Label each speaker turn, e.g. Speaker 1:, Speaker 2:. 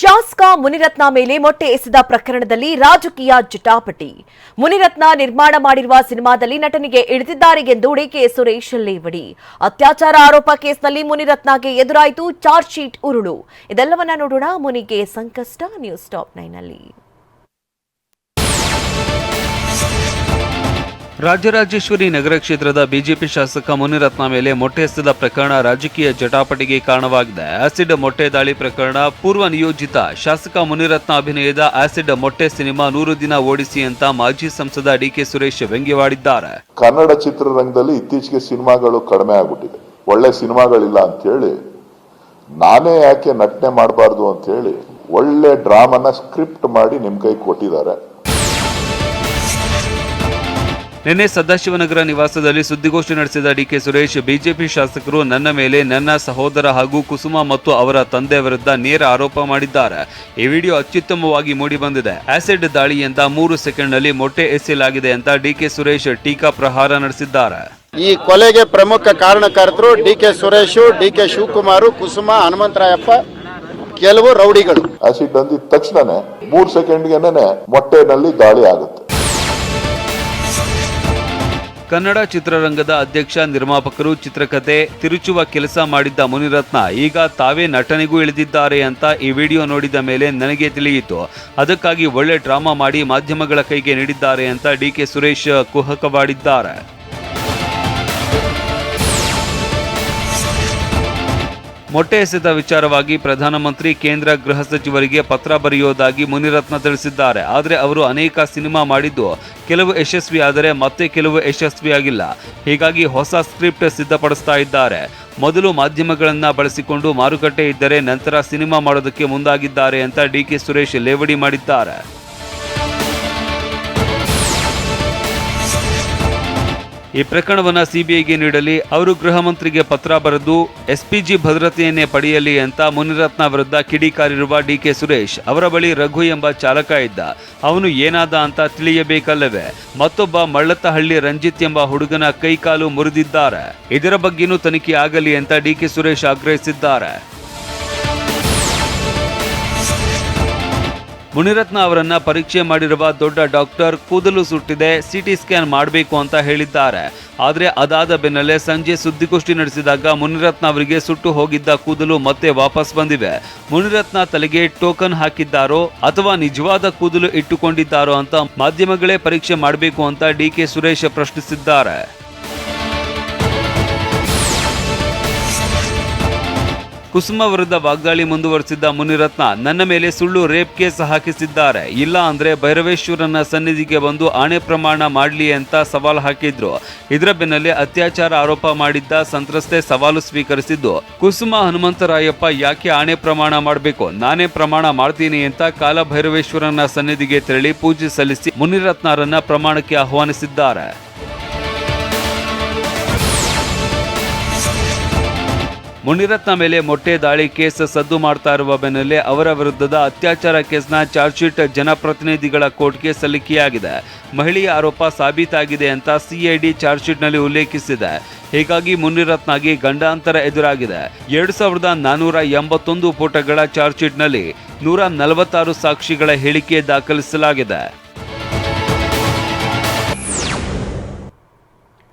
Speaker 1: ಶಾಸಕ ಮುನಿರತ್ನ ಮೇಲೆ ಮೊಟ್ಟೆ ಎಸೆದ ಪ್ರಕರಣದಲ್ಲಿ ರಾಜಕೀಯ ಜಟಾಪಟಿ. ಮುನಿರತ್ನ ನಿರ್ಮಾಣ ಮಾಡಿರುವ ಸಿನಿಮಾದಲ್ಲಿ ನಟನಿಗೆ ಇಳಿದಿದ್ದಾರೆ ಎಂದು ಡಿಕೆ ಸುರೇಶ್ ಲೇವಡಿ. ಅತ್ಯಾಚಾರ ಆರೋಪ ಕೇಸ್ನಲ್ಲಿ ಮುನಿರತ್ನಗೆ ಎದುರಾಯಿತು ಚಾರ್ಜ್ ಶೀಟ್ ಉರುಳು. ಇದೆಲ್ಲವನ್ನ ನೋಡೋಣ ಮುನಿಗೆ ಸಂಕಷ್ಟ ನ್ಯೂಸ್ ಟಾಪ್ ನೈನ್ನಲ್ಲಿ
Speaker 2: ರಾಜರಾಜೇಶ್ವರಿ ನಗರ ಕ್ಷೇತ್ರದ ಬಿಜೆಪಿ ಶಾಸಕ ಮುನಿರತ್ನ ಮೇಲೆ ಮೊಟ್ಟೆ ಎಸೆದ ಪ್ರಕರಣ ರಾಜಕೀಯ ಜಟಾಪಟಿಗೆ ಕಾರಣವಾಗಿದೆ. ಆಸಿಡ್ ಮೊಟ್ಟೆ ದಾಳಿ ಪ್ರಕರಣ ಪೂರ್ವ ನಿಯೋಜಿತ. ಶಾಸಕ ಮುನಿರತ್ನ ಅಭಿನಯದ ಆಸಿಡ್ ಮೊಟ್ಟೆ ಸಿನಿಮಾ ನೂರು ದಿನ ಓಡಿಸಿ ಅಂತ ಮಾಜಿ ಸಂಸದ ಡಿಕೆ ಸುರೇಶ್ ವ್ಯಂಗ್ಯವಾಡಿದ್ದಾರೆ.
Speaker 3: ಕನ್ನಡ ಚಿತ್ರರಂಗದಲ್ಲಿ ಇತ್ತೀಚೆಗೆ ಸಿನಿಮಾಗಳು ಕಡಿಮೆ ಆಗ್ಬಿಟ್ಟಿದೆ. ಒಳ್ಳೆ ಸಿನಿಮಾಗಳಿಲ್ಲ ಅಂತ ಹೇಳಿ ನಾನೇ ಯಾಕೆ ನಟನೆ ಮಾಡಬಾರ್ದು ಅಂತ ಹೇಳಿ ಒಳ್ಳೆ ಡ್ರಾಮನ ಸ್ಕ್ರಿಪ್ಟ್ ಮಾಡಿ ನಿಮ್ ಕೈ ಕೊಟ್ಟಿದ್ದಾರೆ.
Speaker 2: ನಿನ್ನೆ ಸದಾಶಿವನಗರ ನಿವಾಸದಲ್ಲಿ ಸುದ್ದಿಗೋಷ್ಠಿ ನಡೆಸಿದ ಡಿಕೆ ಸುರೇಶ್ ಬಿಜೆಪಿ ಶಾಸಕರು ನನ್ನ ಮೇಲೆ ನನ್ನ ಸಹೋದರ ಹಾಗೂ ಕುಸುಮ ಮತ್ತು ಅವರ ತಂದೆ ವಿರುದ್ಧ ನೇರ ಆರೋಪ ಮಾಡಿದ್ದಾರೆ. ಈ ವಿಡಿಯೋ ಅತ್ಯುತ್ತಮವಾಗಿ ಮೂಡಿಬಂದಿದೆ ಆಸಿಡ್ ದಾಳಿಯಿಂದ ಮೂರು ಸೆಕೆಂಡ್ನಲ್ಲಿ ಮೊಟ್ಟೆ ಎಸೆಯಲಾಗಿದೆ ಅಂತ ಡಿಕೆ ಸುರೇಶ್ ಟೀಕಾ ಪ್ರಹಾರ ನಡೆಸಿದ್ದಾರೆ.
Speaker 4: ಈ ಕೊಲೆಗೆ ಪ್ರಮುಖ ಕಾರಣಕರ್ತರು D K Suresh D K Shivakumar Kusuma Hanumantharayappa ಕೆಲವು ರೌಡಿಗಳು.
Speaker 3: ಆಸಿಡ್ ಅಂದಿದ ತಕ್ಷಣನೇ ಸೆಕೆಂಡ್ ಸೆಕೆಂಡ್ಗೆನೆ ಮೊಟ್ಟೆನಲ್ಲಿ ದಾಳಿ ಆಗುತ್ತೆ.
Speaker 2: ಕನ್ನಡ ಚಿತ್ರರಂಗದ ಅಧ್ಯಕ್ಷ, ನಿರ್ಮಾಪಕರು ಚಿತ್ರಕಥೆ ತಿರುಚುವ ಕೆಲಸ ಮಾಡಿದ್ದ ಮುನಿರತ್ನ ಈಗ ತಾವೇ ನಟನೆಗೂ ಇಳಿದಿದ್ದಾರೆ ಅಂತ ಈ ವಿಡಿಯೋ ನೋಡಿದ ಮೇಲೆ ನನಗೆ ತಿಳಿಯಿತು. ಅದಕ್ಕಾಗಿ ಒಳ್ಳೆ ಡ್ರಾಮಾ ಮಾಡಿ ಮಾಧ್ಯಮಗಳ ಕೈಗೆ ನೀಡಿದ್ದಾರೆ ಅಂತ ಡಿ ಕೆ ಸುರೇಶ್ ಕುಹಕವಾಡಿದ್ದಾರೆ. ಮೊಟ್ಟೆ ಎಸೆದ ವಿಚಾರವಾಗಿ ಪ್ರಧಾನಮಂತ್ರಿ ಕೇಂದ್ರ ಗೃಹ ಸಚಿವರಿಗೆ ಪತ್ರ ಬರೆಯುವುದಾಗಿ ಮುನಿರತ್ನ ತಿಳಿಸಿದ್ದಾರೆ. ಆದರೆ ಅವರು ಅನೇಕ ಸಿನಿಮಾ ಮಾಡಿದ್ದು ಕೆಲವು ಯಶಸ್ವಿಯಾದರೆ ಮತ್ತೆ ಕೆಲವು ಯಶಸ್ವಿಯಾಗಿಲ್ಲ. ಹೀಗಾಗಿ ಹೊಸ ಸ್ಕ್ರಿಪ್ಟ್ ಸಿದ್ಧಪಡಿಸ್ತಾ ಇದ್ದಾರೆ. ಮೊದಲು ಮಾಧ್ಯಮಗಳನ್ನು ಬಳಸಿಕೊಂಡು ಮಾರುಕಟ್ಟೆ ಇದ್ದರೆ ನಂತರ ಸಿನಿಮಾ ಮಾಡೋದಕ್ಕೆ ಮುಂದಾಗಿದ್ದಾರೆ ಅಂತ ಡಿ ಕೆ ಸುರೇಶ್ ಲೇವಡಿ ಮಾಡಿದ್ದಾರೆ. ಈ ಪ್ರಕರಣವನ್ನು ಸಿಬಿಐಗೆ ನೀಡಲಿ, ಅವರು ಗೃಹ ಮಂತ್ರಿಗೆ ಪತ್ರ ಬರೆದು, ಎಸ್ಪಿಜಿ ಭದ್ರತೆಯನ್ನೇ ಪಡೆಯಲಿ ಅಂತ ಮುನಿರತ್ನ ವಿರುದ್ಧ ಕಿಡಿಕಾರಿರುವ ಡಿಕೆ ಸುರೇಶ್ ಅವರ ಬಳಿ ರಘು ಎಂಬ ಚಾಲಕ ಇದ್ದ. ಅವನು ಏನಾದ ಅಂತ ತಿಳಿಯಬೇಕಲ್ಲವೇ? ಮತ್ತೊಬ್ಬ ಮಳ್ಳತ್ತಹಳ್ಳಿ ರಂಜಿತ್ ಎಂಬ ಹುಡುಗನ ಕೈಕಾಲು ಮುರಿದಿದ್ದಾರೆ. ಇದರ ಬಗ್ಗೆನೂ ತನಿಖೆ ಆಗಲಿ ಅಂತ ಡಿಕೆ ಸುರೇಶ್ ಆಗ್ರಹಿಸಿದ್ದಾರೆ. ಮುನಿರತ್ನ ಅವರನ್ನ ಪರೀಕ್ಷೆ ಮಾಡಿರುವ ದೊಡ್ಡ ಡಾಕ್ಟರ್ ಕೂದಲು ಸುಟ್ಟಿದೆ, ಸಿಟಿ ಸ್ಕ್ಯಾನ್ ಮಾಡಬೇಕು ಅಂತ ಹೇಳಿದ್ದಾರೆ. ಆದರೆ ಅದಾದ ಬೆನ್ನಲ್ಲೇ ಸಂಜೆ ಸುದ್ದಿಗೋಷ್ಠಿ ನಡೆಸಿದಾಗ ಮುನಿರತ್ನ ಅವರಿಗೆ ಸುಟ್ಟು ಹೋಗಿದ್ದ ಕೂದಲು ಮತ್ತೆ ವಾಪಸ್ ಬಂದಿವೆ. ಮುನಿರತ್ನ ತಲೆಗೆ ಟೋಕನ್ ಹಾಕಿದ್ದಾರೋ ಅಥವಾ ನಿಜವಾದ ಕೂದಲು ಇಟ್ಟುಕೊಂಡಿದ್ದಾರೋ ಅಂತ ಮಾಧ್ಯಮಗಳೇ ಪರೀಕ್ಷೆ ಮಾಡಬೇಕು ಅಂತ ಡಿ ಕೆ ಸುರೇಶ್ ಪ್ರಶ್ನಿಸಿದ್ದಾರೆ. ಕುಸುಮ ವಿರುದ್ಧ ವಾಗ್ದಾಳಿ ಮುಂದುವರೆಸಿದ್ದ ಮುನಿರತ್ನ ನನ್ನ ಮೇಲೆ ಸುಳ್ಳು ರೇಪ್ ಕೇಸ್ ಹಾಕಿಸಿದ್ದಾರೆ. ಇಲ್ಲ ಅಂದ್ರೆ ಭೈರವೇಶ್ವರನ ಸನ್ನಿಧಿಗೆ ಬಂದು ಆಣೆ ಪ್ರಮಾಣ ಮಾಡಲಿ ಅಂತ ಸವಾಲು ಹಾಕಿದ್ರು. ಇದರ ಬೆನ್ನಲ್ಲೇ ಅತ್ಯಾಚಾರ ಆರೋಪ ಮಾಡಿದ್ದ ಸಂತ್ರಸ್ತೆ ಸವಾಲು ಸ್ವೀಕರಿಸಿದ್ದು. ಕುಸುಮ ಹನುಮಂತರಾಯಪ್ಪ ಯಾಕೆ ಆಣೆ ಪ್ರಮಾಣ ಮಾಡಬೇಕು? ನಾನೇ ಪ್ರಮಾಣ ಮಾಡ್ತೀನಿ ಅಂತ ಕಾಲ ಭೈರವೇಶ್ವರನ ಸನ್ನಿಧಿಗೆ ತೆರಳಿ ಪೂಜೆ ಸಲ್ಲಿಸಿ ಮುನಿರತ್ನರನ್ನ ಪ್ರಮಾಣಕ್ಕೆ ಆಹ್ವಾನಿಸಿದ್ದಾರೆ. ಮುನಿರತ್ನ ಮೇಲೆ ಮೊಟ್ಟೆ ದಾಳಿ ಕೇಸ್ ಸದ್ದು ಮಾಡ್ತಾ ಇರುವ ಬೆನ್ನಲ್ಲೇ ಅವರ ವಿರುದ್ಧದ ಅತ್ಯಾಚಾರ ಕೇಸ್ನ ಚಾರ್ಜ್ ಶೀಟ್ ಜನಪ್ರತಿನಿಧಿಗಳ ಕೋರ್ಟ್ಗೆ ಸಲ್ಲಿಕೆಯಾಗಿದೆ. ಮಹಿಳೆಯ ಆರೋಪ ಸಾಬೀತಾಗಿದೆ ಅಂತ ಸಿಐಡಿ ಚಾರ್ಜ್ ಶೀಟ್ನಲ್ಲಿ ಉಲ್ಲೇಖಿಸಿದೆ. ಹೀಗಾಗಿ ಮುನಿರತ್ನಗೆ ಗಂಡಾಂತರ ಎದುರಾಗಿದೆ. ಎರಡು ಸಾವಿರದ ನಾನೂರ ಎಂಬತ್ತೊಂದು ಪುಟಗಳ ಚಾರ್ಜ್ ಶೀಟ್ನಲ್ಲಿ ನೂರ ನಲವತ್ತಾರು ಸಾಕ್ಷಿಗಳ ಹೇಳಿಕೆ ದಾಖಲಿಸಲಾಗಿದೆ.